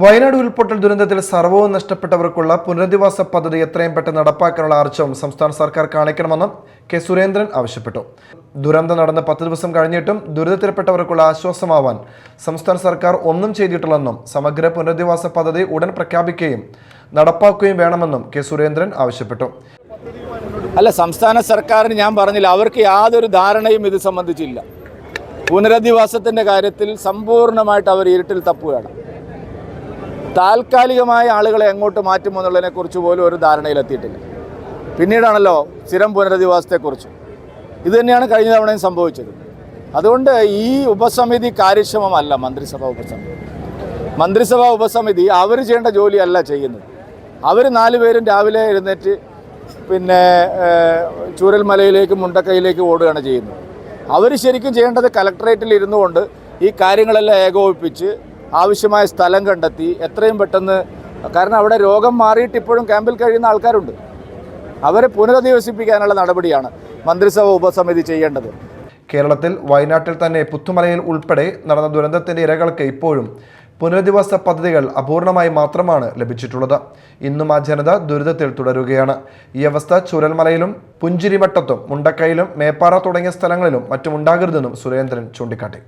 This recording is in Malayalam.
വയനാട് ഉരുൾപൊട്ടൽ ദുരന്തത്തിൽ സർവവും നഷ്ടപ്പെട്ടവർക്കുള്ള പുനരധിവാസ പദ്ധതി എത്രയും പെട്ടെന്ന് നടപ്പാക്കാനുള്ള ആർജവും സംസ്ഥാന സർക്കാർ കാണിക്കണമെന്നും കെ സുരേന്ദ്രൻ ആവശ്യപ്പെട്ടു. ദുരന്തം നടന്ന് പത്ത് ദിവസം കഴിഞ്ഞിട്ടും ദുരിതത്തിൽപ്പെട്ടവർക്കുള്ള ആശ്വാസമാവാൻ സംസ്ഥാന സർക്കാർ ഒന്നും ചെയ്തിട്ടില്ലെന്നും സമഗ്ര പുനരധിവാസ പദ്ധതി ഉടൻ പ്രഖ്യാപിക്കുകയും നടപ്പാക്കുകയും വേണമെന്നും കെ സുരേന്ദ്രൻ ആവശ്യപ്പെട്ടു. അല്ല സംസ്ഥാന സർക്കാരിന് ഞാൻ പറഞ്ഞില്ല. അവർക്ക് യാതൊരു ധാരണയും ഇത് സംബന്ധിച്ചില്ല. പുനരധിവാസത്തിന്റെ കാര്യത്തിൽ സമ്പൂർണമായിട്ട് അവർ ഇരുട്ടിൽ തപ്പുകയാണ്. താൽക്കാലികമായ ആളുകളെ എങ്ങോട്ട് മാറ്റുമോ എന്നുള്ളതിനെക്കുറിച്ച് പോലും ഒരു ധാരണയിലെത്തിയിട്ടില്ല. പിന്നീടാണല്ലോ സ്ഥിരം പുനരധിവാസത്തെക്കുറിച്ച്. ഇത് തന്നെയാണ് കഴിഞ്ഞ തവണയും സംഭവിച്ചത്. അതുകൊണ്ട് ഈ ഉപസമിതി കാര്യക്ഷമമല്ല മന്ത്രിസഭാ ഉപസമിതി. മന്ത്രിസഭാ ഉപസമിതി അവർ ചെയ്യേണ്ട ജോലിയല്ല ചെയ്യുന്നത്. അവർ നാല് പേരും രാവിലെ എഴുന്നേറ്റ് പിന്നെ ചൂരൽമലയിലേക്കും മുണ്ടക്കൈയിലേക്കും ഓടുകയാണ് ചെയ്യുന്നത്. അവർ ശരിക്കും ചെയ്യേണ്ടത് കലക്ടറേറ്റിൽ ഇരുന്നുകൊണ്ട് ഈ കാര്യങ്ങളെല്ലാം ഏകോപിപ്പിച്ച് ആവശ്യമായ സ്ഥലം കണ്ടെത്തി എത്രയും പെട്ടെന്ന് കാരണം അവിടെ രോഗം മാറിയിട്ട് ഇപ്പോഴും ക്യാമ്പിൽ കഴിയുന്ന ആൾക്കാരുണ്ട്. അവരെ പുനരധിവസിപ്പിക്കാനുള്ള നടപടിയാണ് മന്ത്രിസഭ ഉപസമിതി ചെയ്യേണ്ടത്. കേരളത്തിൽ വയനാട്ടിൽ തന്നെ പുത്തുമലയിൽ ഉൾപ്പെടെ നടന്ന ദുരന്തത്തിന്റെ ഇരകൾക്ക് ഇപ്പോഴും പുനരധിവാസ പദ്ധതികൾ അപൂർണമായി മാത്രമാണ് ലഭിച്ചിട്ടുള്ളത്. ഇന്നും ആ ജനത ദുരിതത്തിൽ തുടരുകയാണ്. ഈ അവസ്ഥ ചുരൽമലയിലും പുഞ്ചിരിവട്ടത്തും മുണ്ടക്കയിലും മേപ്പാറ തുടങ്ങിയ സ്ഥലങ്ങളിലും മറ്റും ഉണ്ടാകരുതെന്നും സുരേന്ദ്രൻ ചൂണ്ടിക്കാട്ടി.